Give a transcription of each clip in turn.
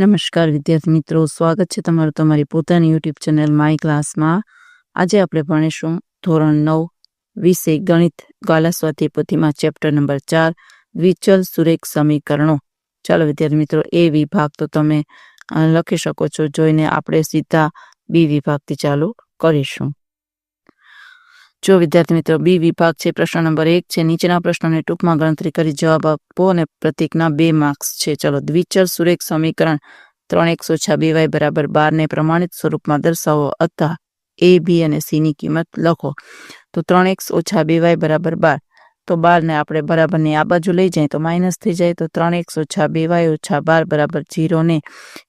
નમસ્કાર વિદ્યાર્થી મિત્રો, સ્વાગત છે તમારું તમારી પોતાની યુટ્યુબ ચેનલ માય ક્લાસમાં આજે આપણે ભણીશું ધોરણ નવ, વિષય ગણિત ગાલા સ્વાધ્યાય પોથીમાં ચેપ્ટર નંબર ચાર દ્વિચલ સુરેખ સમીકરણો. ચાલો વિદ્યાર્થી મિત્રો, એ વિભાગ તો તમે લખી શકો છો. જોઈને આપણે સીધા બી વિભાગથી ચાલુ કરીશું. જો વિદ્યાર્થી મિત્રો બી વિભાગ છે પ્રશ્ન નંબર એક છે, નીચેના પ્રશ્નોને ટૂંકમાં ગણતરી કરી જવાબ આપો અને પ્રતિકના બે માર્ક્સ છે. ચલો, દ્વિચલ સુરેખ સમીકરણ ત્રણ એક્સ ઓછા બે વાય બરાબર બાર ને પ્રમાણિત સ્વરૂપમાં દર્શાવો અથવા એ બી અને સી ની કિંમત લખો. તો ત્રણ એક્સ ઓછા બે વાય બરાબર બાર. તો બાર ને આપણે બરાબરની આ બાજુ લઈ જાય તો માઇનસ થઈ જાય. તો ત્રણ એક્સ ઓછા બે વાય ઓછા બાર બરાબર જીરો ને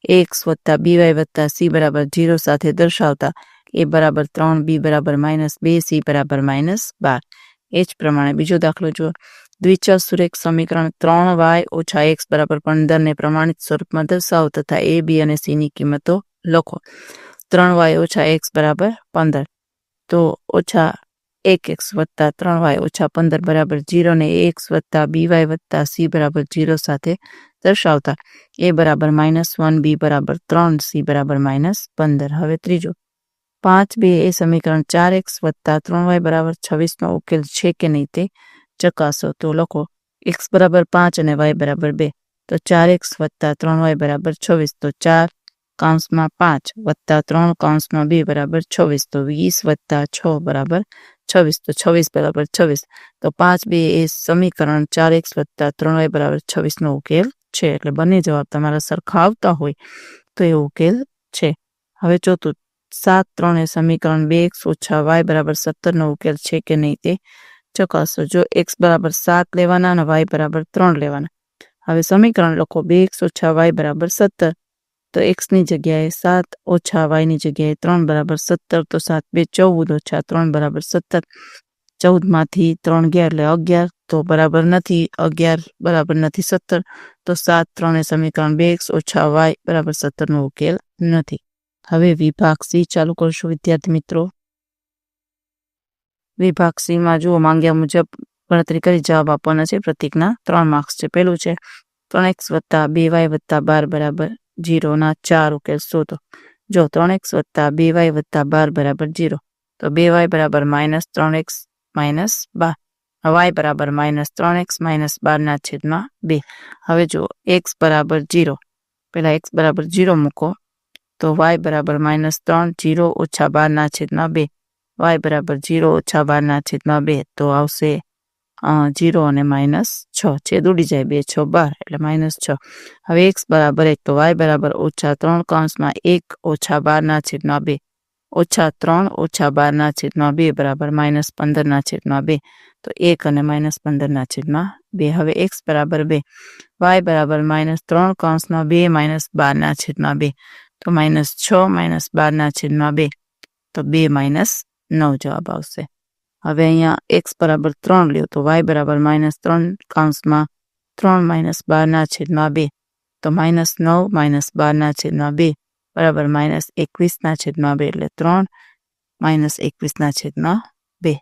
એક્સ વત્તા બી વાય વત્તા સી બરાબર જીરો સાથે દર્શાવતા એ બરાબર ત્રણ બી બરાબર માઇનસ બે સી બરાબર માઇનસ બાર. એ જ પ્રમાણે બીજો દાખલો જુઓ. દ્વિચલ સુરેખ સમીકરણ ત્રણ વાય ઓછા એક્સ બરાબર પંદર ને પ્રમાણિત સ્વરૂપમાં દર્શાવો તથા એ બી અને સી ની કિંમતો લખો. ત્રણ વાય ઓછા એક્સ બરાબર પંદર. તો ઓછા એક એક્સ વત્તા ત્રણ વાય ઓછા પંદર બરાબર જીરો ને એક્સ વત્તા બી વાય વત્તા સી બરાબર જીરો સાથે દર્શાવતા. એ બરાબર માઇનસ વન બી બરાબર ત્રણ સી બરાબર માઇનસ પંદર. હવે ત્રીજો. પાંચ બે એ સમીકરણ ચાર એક્સ વત્તા ત્રણ વાય બરાબર છવ્વીસનો ઉકેલ છે કે નહીં તે ચકાસો. તો લખો એક્સ બરાબર પાંચ અને વાય બરાબર બે. તો ચાર એક્સ વત્તા ત્રણ વાય બરાબર છવ્વીસ. તો ચાર કાઉન્સમાં પાંચ વત્તા ત્રણ કાઉન્સમાં બે બરાબર છવ્વીસ. તો વીસ વત્તા છ બરાબર છવ્વીસ. તો છવ્વીસ બરાબર છવ્વીસ. તો પાંચ બે એ સમીકરણ ચાર એક્સ વત્તા ત્રણ વાય બરાબર છવ્વીસનો ઉકેલ છે. એટલે બંને જવાબ તમારા સરખા આવતા હોય તો એ ઉકેલ છે. હવે ચોથું સાત ત્રણ એ સમીકરણ બે એક્સ ઓછા વાય બરાબર સત્તરનો ઉકેલ છે કે નહીં તે ચકાસો જો એક્સ બરાબર સાત લેવાના અને વાય બરાબર ત્રણ લેવાના હવે સમીકરણ લખો બે એક્સ ઓછા વાય બરાબર સત્તર તો એક્સની જગ્યાએ સાત ઓછા વાયની જગ્યાએ ત્રણ બરાબર સત્તર તો સાત બે ચૌદ ઓછા ત્રણ બરાબર સત્તર ચૌદમાંથી ત્રણ ગયા એટલે અગિયાર તો બરાબર નથી અગિયાર બરાબર નથી સત્તર તો સાત ત્રણ એ સમીકરણ બે એક્સ ઓછા વાય બરાબર સત્તરનો ઉકેલ નથી હવે વિભાગ સી ચાલુ કરશું, વિદ્યાર્થી મિત્રો. વિભાગ સીમાં જુઓ, માંગ્યા મુજબ ગણતરી કરી જવાબ આપવાના છે. પ્રતિકના ત્રણ માર્ક્સ છે. પહેલું છે ત્રણ એક્સ વત્તા બે વાય વત્તા બાર બરાબર જીરોના ચાર ઉકેલ શોધો. જો ત્રણ એક્સ વત્તા બે વાય વત્તા બાર બરાબર જીરો, તો બે વાય બરાબર માઇનસ ત્રણ એક્સ માઇનસ બાર. વાય બરાબર માઇનસ ત્રણ એક્સ માઇનસ બારના છેદમાં બે. હવે જો એક્સ બરાબર જીરો. પેલા એક્સ બરાબર જીરો મૂકો. તો વાય બરાબર માઇનસ ત્રણ જીરો ઓછા બારના છેદમાં બે. વાય બરાબર જીરો ઓછા બારના છેદમાં બે તો આવશે જીરો અને માઇનસ છ. છેદ ઉડી જાય બે, છ, બાર એટલે માઇનસ છ. હવે એક્સ બરાબર એક તો વાય બરાબર ઓછા ત્રણ કૌંસમાં એક ઓછા બારના છેદમાં બે. ઓછા ત્રણ ઓછા બારના છેદમાં બે બરાબર માઇનસ પંદરના છેદમાં બે. તો એક અને માઇનસ પંદરના છેદમાં બે. હવે એક્સ બરાબર બે. વાય બરાબર માઇનસ ત્રણ કૌંસમાં બે માઇનસ બારના છેદમાં બે. તો માઇનસ છ માઇનસ બારના છેદમાં બે. તો બે માઇનસ નવ જવાબ આવશે. હવે અહીંયા એક્સ બરાબર ત્રણ લ્યો તો વાય બરાબર માઇનસ ત્રણ કાઉન્સમાં ત્રણ માઇનસ બારના છેદમાં બે. તો માઇનસ નવ માઇનસ બારના છેદમાં બે. બરાબર માઇનસ એકવીસના છેદમાં બે એટલે ત્રણ માઇનસ એકવીસના છેદમાં બે.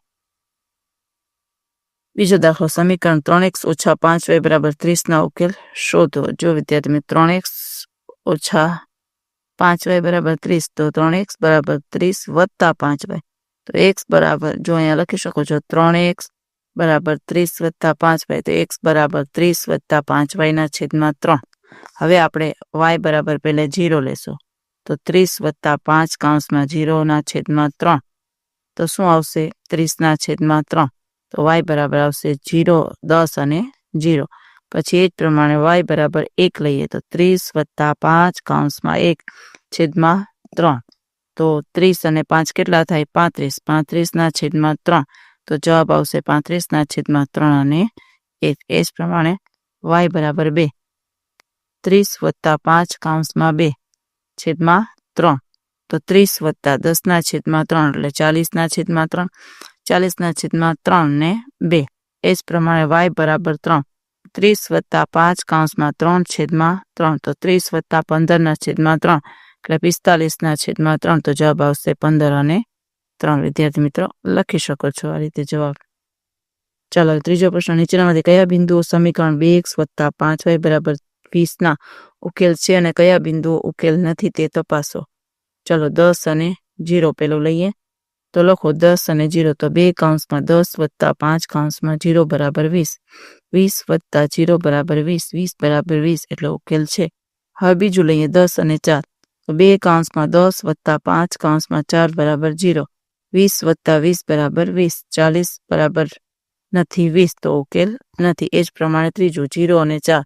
બીજો દાખલો, સમીકરણ ત્રણ એક્સ ઓછા પાંચ વાય બરાબર ત્રીસના ઉકેલ શોધો. જો વિદ્યાર્થી ત્રણ એક્સ ઓછા પાંચ વાય બરાબર ત્રીસ, તો ત્રણ એક્સ બરાબર ત્રીસ વત્તા પાંચ વાય. તો એક્સ બરાબર, જો અહીંયા લખી શકો છો, ત્રણ એક્સ બરાબર ત્રીસ વત્તા પાંચ વાય, તો એક્સ બરાબર ત્રીસ વત્તા પાંચ વાયના છેદમાં ત્રણ. હવે આપણે વાય બરાબર પહેલે જીરો લેશું. તો ત્રીસ વત્તા પાંચ કાઉન્સમાં જીરોના છેદમાં ત્રણ. તો શું આવશે? ત્રીસના છેદમાં ત્રણ. તો વાય બરાબર આવશે જીરો દસ અને જીરો. પછી એ જ પ્રમાણે વાય બરાબર એક લઈએ તો ત્રીસ વત્તા પાંચ કાઉન્સમાં એક છેદમાં ત્રણ. તો ત્રીસ અને પાંચ કેટલા થાય? પાંત્રીસ. પાંત્રીસના છેદમાં ત્રણ. તો જવાબ આવશે પાંત્રીસના છેદમાં ત્રણ અને એક. એ જ પ્રમાણે વાય બરાબર બે. ત્રીસ વત્તા પાંચ કાઉન્સમાં બે છેદમાં ત્રણ. તો ત્રીસ વત્તા દસના છેદમાં ત્રણ એટલે ચાલીસના છેદમાં ત્રણ. ચાલીસના છેદમાં ત્રણ ને બે. એ જ પ્રમાણે વાય બરાબર ત્રણ. ત્રીસ વત્તા પાંચ કાઉન્સમાં ત્રણ છેદમાં ત્રણ, તો ત્રીસ વત્તા પંદરના છેદમાં ત્રણ, એટલે પિસ્તાલીસના છેદમાં ત્રણ, તો જવાબ આવશે પંદર અને ત્રણ. વિદ્યાર્થી મિત્રો, લખી શકો છો આ રીતે જવાબ. ચાલો ત્રીજો પ્રશ્ન. નીચેનામાંથી કયા બિંદુઓ સમીકરણ બે એક્સ વત્તા પાંચ વાય બરાબર વીસના ઉકેલ છે અને કયા બિંદુઓ ઉકેલ નથી તે તપાસો. ચલો, દસ અને જીરો પેલું લઈએ. તો લખો દસ અને જીરો તો બે કાઉન્સમાં દસ વત્તા પાંચ કાઉન્સમાં જીરો બરાબર વીસ. વીસ વત્તા જીરો બરાબર વીસ વીસ બરાબર વીસ એટલે ઉકેલ છે. હવે બીજું લઈએ દસ અને ચાર. તો બે કાઉન્સમાં દસ વત્તા પાંચ કાઉન્સમાં ચાર બરાબર જીરો. વીસ વત્તા વીસ બરાબર વીસ, ચાલીસ બરાબર નથી વીસ તો ઉકેલ નથી. એ જ પ્રમાણે ત્રીજું જીરો અને ચાર.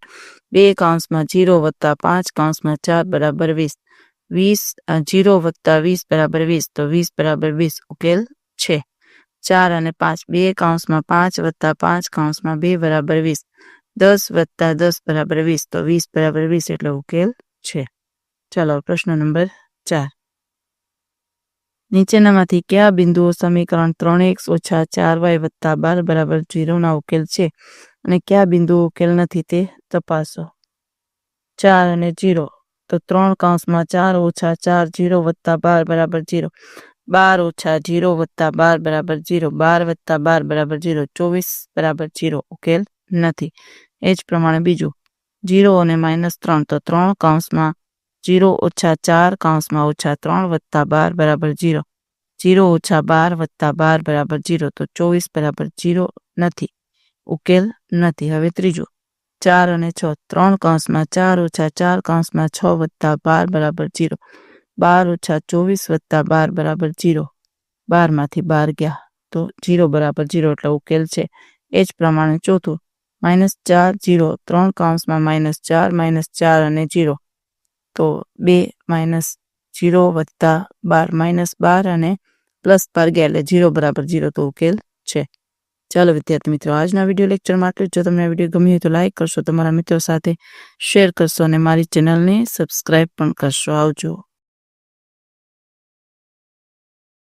બે કાઉન્સમાં જીરો વત્તા પાંચ કાઉન્સમાં ચાર બરાબર વીસ. વીસ જીરો વત્તા વીસ બરાબર વીસ, તો વીસ બરાબર વીસ ઉકેલ છે. ચાર અને પાંચ, બે કાઉન્સમાં પાંચ વત્તા પાંચ કાઉન્સમાં બે બરાબર વીસ. દસ વત્તા દસ બરાબર વીસ, તો વીસ બરાબર વીસ એટલે ઉકેલ છે. ચાલો, પ્રશ્ન નંબર ચાર. નીચેનામાંથી કયા બિંદુઓ સમીકરણ ત્રણ એક્સ ઓછા ચાર વાય વત્તા બાર બરાબર જીરોના ઉકેલ છે? અને કયા બિંદુઓ ઉકેલ નથી તે તપાસો. ચાર અને જીરો. તો ત્રણ કાઉન્સમાં ચાર ઓછા ચાર જીરો વત્તા બાર બરાબર જીરો. બાર ઓછા જીરો વત્તા બાર બરાબર જીરો. બાર વત્તા બાર બરાબર જીરો. ચોવીસ બરાબર જીરો. ઉકેલ નથી. એ જ પ્રમાણે બીજું. જીરો અને માઇનસ ત્રણ. તો ત્રણ કાઉન્સમાં જીરો ઓછા ચાર કાઉન્સમાં ઓછા ત્રણ વત્તા બાર બરાબર જીરો. જીરો ઓછા બાર વત્તા બાર બરાબર જીરો. તો ચોવીસ બરાબર જીરો નથી. ઉકેલ નથી. હવે ત્રીજું. ચાર અને છ, ત્રણ કૌંસમાં ચાર ઓછા ચાર કૌંસમાં છ વત્તા બાર બરાબર જીરો. બાર ઓછા ચોવીસ વત્તા બાર બરાબર જીરો. બારમાંથી બાર ગયા તો જીરો બરાબર જીરો એટલે ઉકેલ છે. એ જ પ્રમાણે ચોથું, માઇનસ ચાર જીરો, ત્રણ કાઉન્સમાં માઇનસ ચાર માઇનસ ચાર અને જીરો. તો બે માઇનસ જીરો વત્તા બાર, માઇનસ બાર અને પ્લસ બાર ગયા એટલે જીરો બરાબર જીરો તો ઉકેલ છે. ચાલો વિદ્યાર્થી મિત્રો, આજના વીડિયો લેક્ચરમાં આટલું જો. તમને વીડિયો ગમ્યો હોય તો લાઇક કરશો, તમારા મિત્રો સાથે શેર કરશો અને મારી ચેનલને સબસ્ક્રાઈબ પણ કરશો. આવજો.